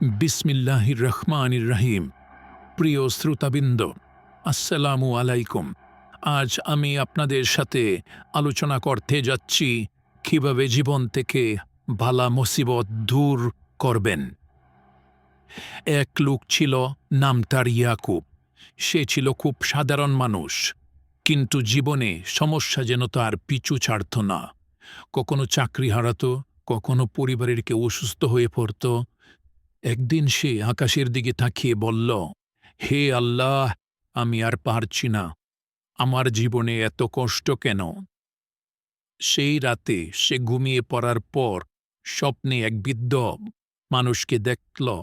বিসমিল্লাহির রহমানির রাহিম। প্রিয় শ্রোতাবৃন্দ, আসসালামু আলাইকুম। আজ আমি আপনাদের সাথে আলোচনা করতে যাচ্ছি, কীভাবে জীবন থেকে বালা মুসিবত দূর করবেন। এক লোক ছিল, নাম তার ইয়াকুব। সে ছিল খুব সাধারণ মানুষ, কিন্তু জীবনে সমস্যা যেন তার পিছু ছাড়ত না। কখনো চাকরি হারাতো, কখনো পরিবারের কেউ অসুস্থ হয়ে পড়ত একদিন সে আকাশের দিকে তাকিয়ে বলল, হে আল্লাহ, আমি আর পারছি না। আমার জীবনে এত কষ্ট কেন? সেই রাতে সে ঘুমিয়ে পড়ার পর স্বপ্নে এক বৃদ্ধ মানুষকে দেখল।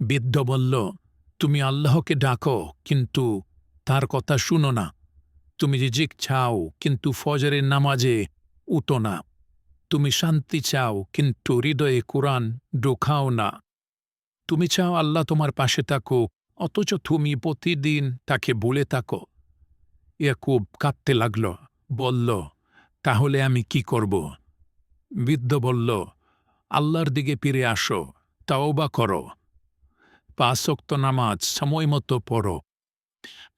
বৃদ্ধ বলল, তুমি আল্লাহকে ডাকো, কিন্তু তার কথা শুনো না। তুমি রিজিক চাও, কিন্তু ফজরের নামাজে উঠো না। তুমি শান্তি চাও, কিন্তু হৃদয়ে কোরআন ঢোকাও না। তুমি চাও আল্লাহ তোমার পাশে থাকো, অথচ তুমি প্রতিদিন তাকে বলে থাকো। ইয়াকুব কাঁদতে লাগল, বলল, তাহলে আমি কি করব? বৃদ্ধ বলল, আল্লাহর দিকে ফিরে আসো তাও বা করো পাঁচক্ত নামাজ সময় মতো পড়ো।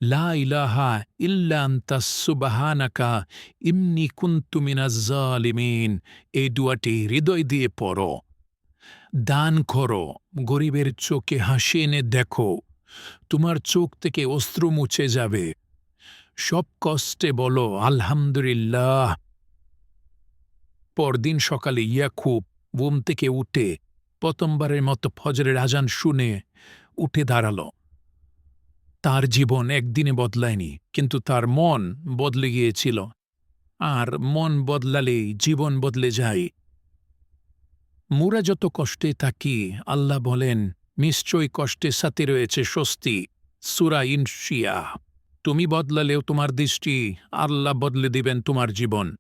লা ইলাহা ইল্লা আনতা সুবহানাকা ইমনি কুনতু মিনাজ জালিমিন। এই দুয়াটি হৃদয় দিয়ে পড়ো। দান করো, গরিবের চোখে হাসি এনে দেখো, তোমার চোখ থেকে অস্ত্র মুছে যাবে। সব কষ্টে বলো, আলহামদুলিল্লাহ। পরদিন সকালে ইয়াকুব ঘুম থেকে উঠে প্রথমবারের মতো ফজরের আজান শুনে উঠে দাঁড়াল। তার জীবন একদিনে বদলায়নি, কিন্তু তার মন বদলে গিয়েছিল। আর মন বদলালেই জীবন বদলে যায়। মুরা যত কষ্টে থাকি, আল্লাহ বলেন, নিশ্চয় কষ্টে সাথে রয়েছে স্বস্তি। সুরা ইনশিয়া। তুমি বদলালেও তোমার দৃষ্টি আল্লাহ বদলে দিবেন তোমার জীবন।